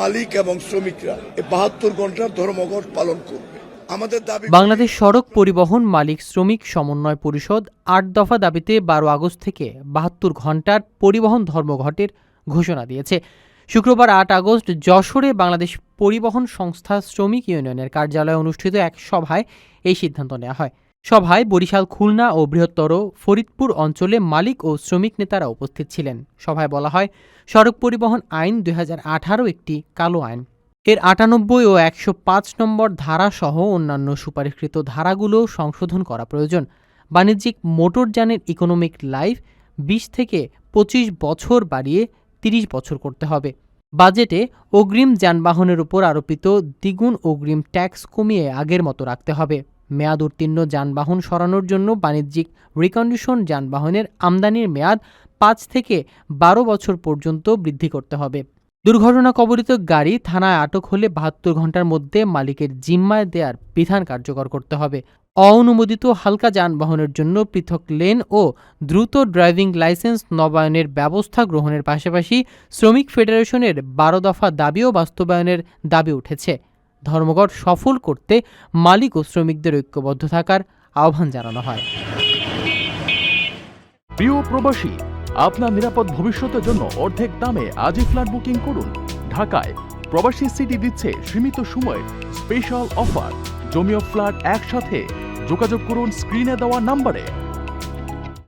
মালিক এবং শ্রমিকরা এই বাহাত্তর ঘণ্টার ধর্মঘট পালন করবে। আমাদের দাবি বাংলাদেশ সড়ক পরিবহন মালিক শ্রমিক সমন্বয় পরিষদ আট দফা দাবিতে বারো আগস্ট থেকে বাহাত্তর ঘণ্টার পরিবহন ধর্মঘটের ঘোষণা দিয়েছে। শুক্রবার আট আগস্ট যশোরে বাংলাদেশ পরিবহন সংস্থা শ্রমিক ইউনিয়নের কার্যালয়ে অনুষ্ঠিত এক সভায় এই সিদ্ধান্ত নেওয়া হয়। সভায় বরিশাল খুলনা ও বৃহত্তর ফরিদপুর অঞ্চলে মালিক ও শ্রমিক নেতারা উপস্থিত ছিলেন। সভায় বলা হয়, সড়ক পরিবহন আইন দু হাজার আঠারো একটি কালো আইন। এর আটানব্বই ও একশো পাঁচ নম্বর ধারাসহ অন্যান্য সুপারিশকৃত ধারাগুলো সংশোধন করা প্রয়োজন। বাণিজ্যিক মোটরযানের ইকোনমিক লাইফ বিশ থেকে পঁচিশ বছর বাড়িয়ে তিরিশ বছর করতে হবে। বাজেটে অগ্রিম যানবাহনের উপর আরোপিত দ্বিগুণ অগ্রিম ট্যাক্স কমিয়ে আগের মতো রাখতে হবে। মেয়াদ উত্তীর্ণ যানবাহন সরানোর জন্য বাণিজ্যিক রিকন্ডিশন যানবাহনের আমদানির মেয়াদ পাঁচ থেকে বারো বছর পর্যন্ত বৃদ্ধি করতে হবে। দুর্ঘটনা কবলিত গাড়ি থানায় আটক হলে বাহাত্তর ঘণ্টার মধ্যে মালিকের জিম্মায় দেয়ার বিধান কার্যকর করতে হবে। অননুমোদিত হালকা যানবাহনের জন্য পৃথক লেন ও দ্রুত ড্রাইভিং লাইসেন্স নবায়নের ব্যবস্থা গ্রহণের পাশাপাশি শ্রমিক ফেডারেশনের বারো দফা দাবিও বাস্তবায়নের দাবি উঠেছে। ধর্মঘট সফল করতে মালিক ও শ্রমিকদের ঐক্যবদ্ধ থাকার আহ্বান জানানো হয়। প্রিয় প্রবাসী, আপনার নিরাপদ ভবিষ্যতের জন্য অর্ধেক দামে আজই ফ্ল্যাট বুকিং করুন। ঢাকায় প্রবাসী সিটি দিচ্ছে সীমিত সময়ে স্পেশাল অফার। জমিও ফ্ল্যাট একসাথে। যোগাযোগ করুন স্ক্রিনে দেওয়া নাম্বারে।